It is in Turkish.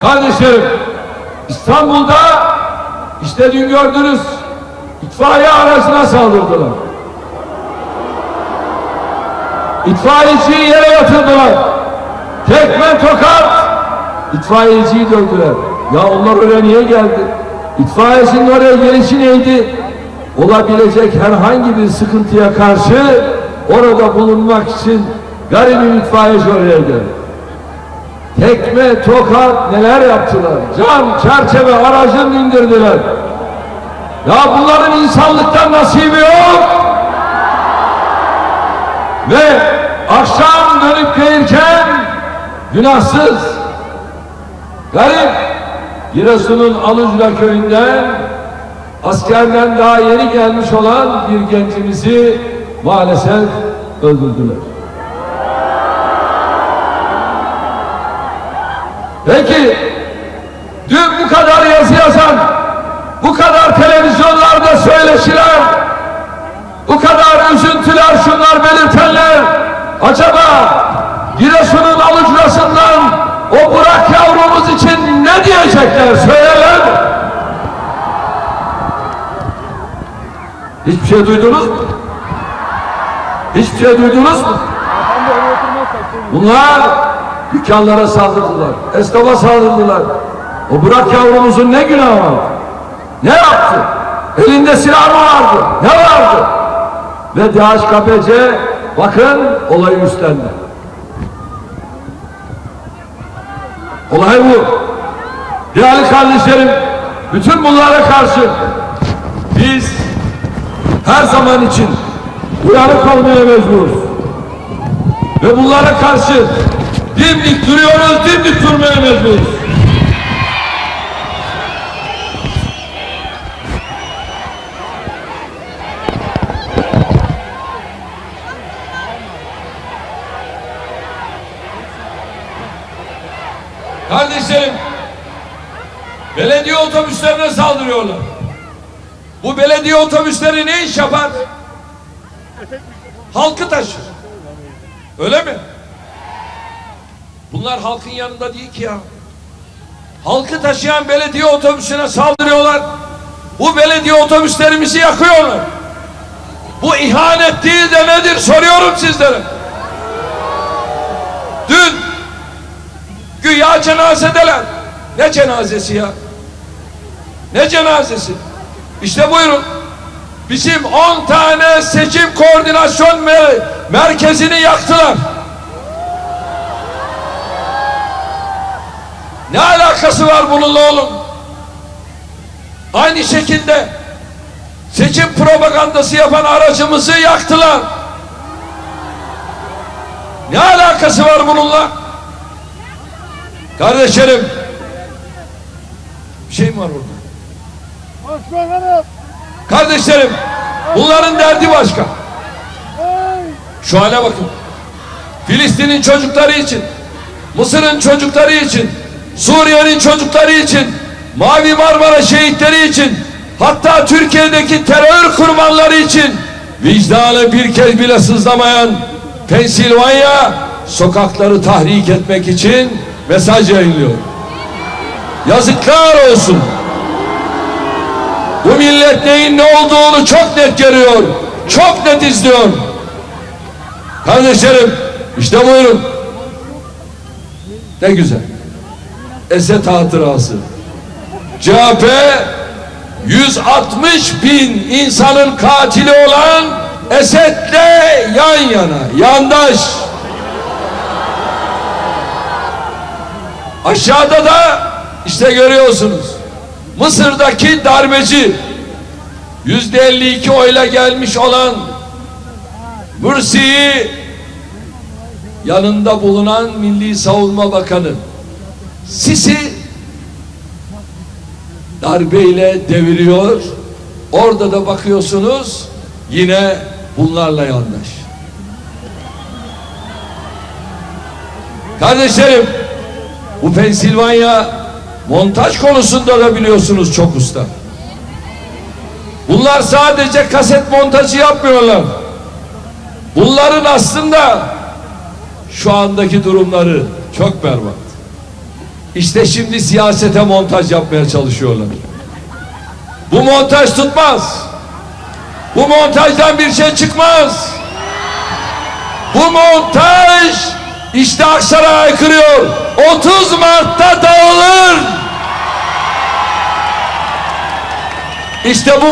Kardeşlerim, İstanbul'da işte dün gördünüz itfaiye aracına saldırdılar. İtfaiyeciyi yere yatırdılar. Tekme tokat itfaiyeciyi dövdüler. Ya onlar oraya niye geldi? İtfaiyecinin oraya gelişi neydi? Olabilecek herhangi bir sıkıntıya karşı orada bulunmak için garibim itfaiyeci oraya geldi. Tekme, tokat neler yaptılar? Cam, çerçeve, aracını indirdiler. Ya bunların insanlıktan nasibi yok. Ve akşam dönüp gelirken günahsız, garip Giresun'un Alıcıla köyünden askerden daha yeni gelmiş olan bir gencimizi maalesef öldürdüler. Peki dün bu kadar yazı yazan, bu kadar televizyonlarda söyleşiler, bu kadar üzüntüler şunlar belirtenler acaba Giresun'un alıcırasından o Burak yavrumuz için ne diyecekler söylerler mi? Hiçbir şey duydunuz mu? Hiçbir şey duydunuz mu? Bunlar dükkanlara saldırdılar, esnafa saldırdılar. O Burak yavrumuzun ne günahı vardı? Ne yaptı? Elinde silah mı vardı? Ne vardı? Ve DHKPC bakın olayı üstlendi. Olay bu. Değerli kardeşlerim, bütün bunlara karşı biz her zaman için uyanık olmaya mecburuz. Ve bunlara karşı dimdik duruyoruz, dimdik durmaya mecburuz. Kardeşlerim, belediye otobüslerine saldırıyorlar. Bu belediye otobüsleri ne iş yapar? Halkı taşır. Öyle mi? Bunlar halkın yanında değil ki ya. Halkı taşıyan belediye otobüsüne saldırıyorlar. Bu belediye otobüslerimizi yakıyorlar. Bu ihanet değil de nedir soruyorum sizlere. Dün güya cenazedeler. Ne cenazesi ya? Ne cenazesi? İşte buyurun. Bizim 10 tane seçim koordinasyon mer merkezini yaktılar. Ne alakası var bununla oğlum? Aynı şekilde seçim propagandası yapan aracımızı yaktılar. Ne alakası var bununla? Kardeşlerim bir şey mi var orada? Başbakanım. Kardeşlerim bunların derdi başka. Şu hale bakın. Filistin'in çocukları için, Mısır'ın çocukları için, Suriye'nin çocukları için, Mavi Marmara şehitleri için, hatta Türkiye'deki terör kurbanları için vicdanı bir kez bile sızlamayan Pensilvanya sokakları tahrik etmek için mesaj yayınlıyor. Yazıklar olsun. Bu millet neyin ne olduğunu çok net görüyor. Çok net izliyor. Kardeşlerim işte buyurun. Ne güzel. Esed hatırası. CHP 160 bin insanın katili olan Esed'le yan yana, yandaş. Aşağıda da işte görüyorsunuz. Mısır'daki darbeci yüzde 52 oyla gelmiş olan Mürsi'yi yanında bulunan Milli Savunma Bakanı Sisi darbeyle deviriyor. Orada da bakıyorsunuz yine bunlarla yandaş. Kardeşlerim bu Pensilvanya montaj konusunda da biliyorsunuz çok usta. Bunlar sadece kaset montajı yapmıyorlar. Bunların aslında şu andaki durumları çok berbat. İşte şimdi siyasete montaj yapmaya çalışıyorlar. Bu montaj tutmaz. Bu montajdan bir şey çıkmaz. Bu montaj işte Aksaray kırıyor. 30 Mart'ta dağılır. İşte bu